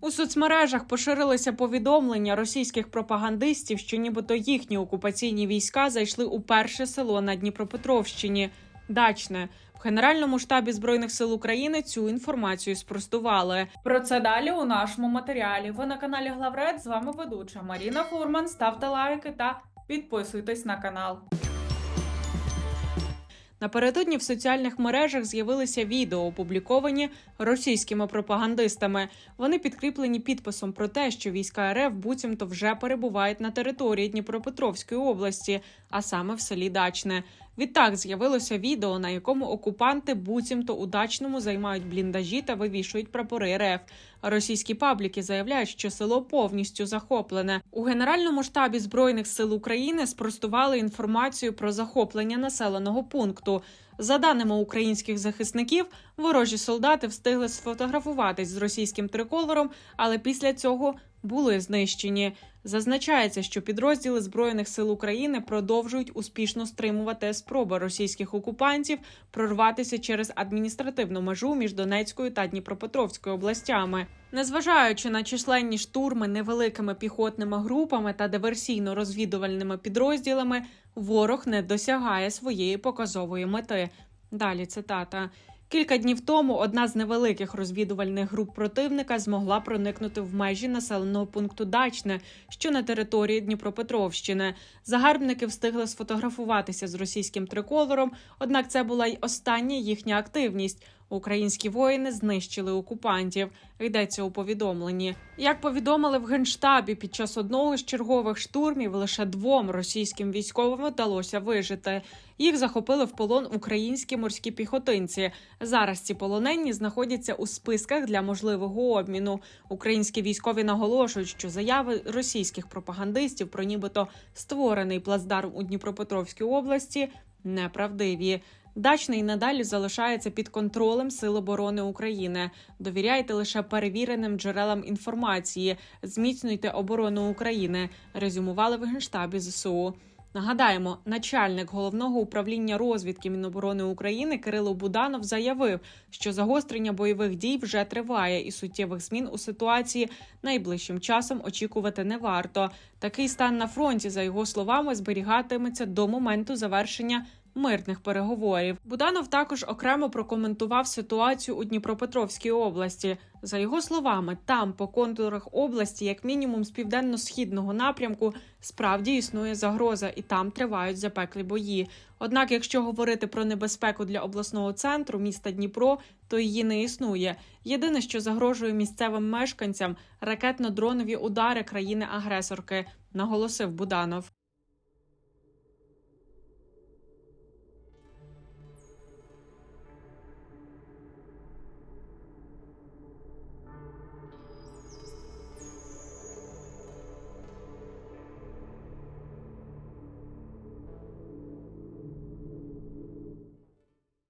У соцмережах поширилися повідомлення російських пропагандистів, що нібито їхні окупаційні війська зайшли у перше село на Дніпропетровщині Дачне. В Генеральному штабі збройних сил України цю інформацію спростували. Про це далі у нашому матеріалі. Ви на каналі Главред. З вами ведуча Маріна Фурман. Ставте лайки та підписуйтесь на канал. Напередодні в соціальних мережах з'явилися відео, опубліковані російськими пропагандистами. Вони підкріплені підписом про те, що війська РФ буцімто вже перебувають на території Дніпропетровської області, а саме в селі Дачне. Відтак з'явилося відео, на якому окупанти буцімто у дачному займають бліндажі та вивішують прапори РФ. Російські пабліки заявляють, що село повністю захоплене. У генеральному штабі збройних сил України спростували інформацію про захоплення населеного пункту. За даними українських захисників, ворожі солдати встигли сфотографуватись з російським триколором, але після цього були знищені. Зазначається, що підрозділи збройних сил України продовжують успішно стримувати спроби російських окупантів прорватися через адміністративну межу між Донецькою та Дніпропетровською областями. Незважаючи на численні штурми невеликими піхотними групами та диверсійно-розвідувальними підрозділами, ворог не досягає своєї показової мети. Далі цитата. Кілька днів тому одна з невеликих розвідувальних груп противника змогла проникнути в межі населеного пункту Дачне, що на території Дніпропетровщини. Загарбники встигли сфотографуватися з російським триколором, однак це була й остання їхня активність. Українські воїни знищили окупантів. Йдеться у повідомленні. Як повідомили в генштабі, під час одного з чергових штурмів лише двом російським військовим вдалося вижити. Їх захопили в полон українські морські піхотинці. Зараз ці полонені знаходяться у списках для можливого обміну. Українські військові наголошують, що заяви російських пропагандистів про нібито створений плацдарм у Дніпропетровській області неправдиві. Дачний надалі залишається під контролем Сил оборони України. Довіряйте лише перевіреним джерелам інформації. Зміцнюйте оборону України. Резюмували в генштабі ЗСУ. Нагадаємо, начальник головного управління розвідки Міноборони України Кирило Буданов заявив, що загострення бойових дій вже триває, і суттєвих змін у ситуації найближчим часом очікувати не варто. Такий стан на фронті, за його словами, зберігатиметься до моменту завершення мирних переговорів. Буданов також окремо прокоментував ситуацію у Дніпропетровській області. За його словами, там по контурах області, як мінімум з південно-східного напрямку, справді існує загроза, і там тривають запеклі бої. Однак, якщо говорити про небезпеку для обласного центру міста Дніпро, то її не існує. Єдине, що загрожує місцевим мешканцям ракетно-дронові удари країни-агресорки, наголосив Буданов.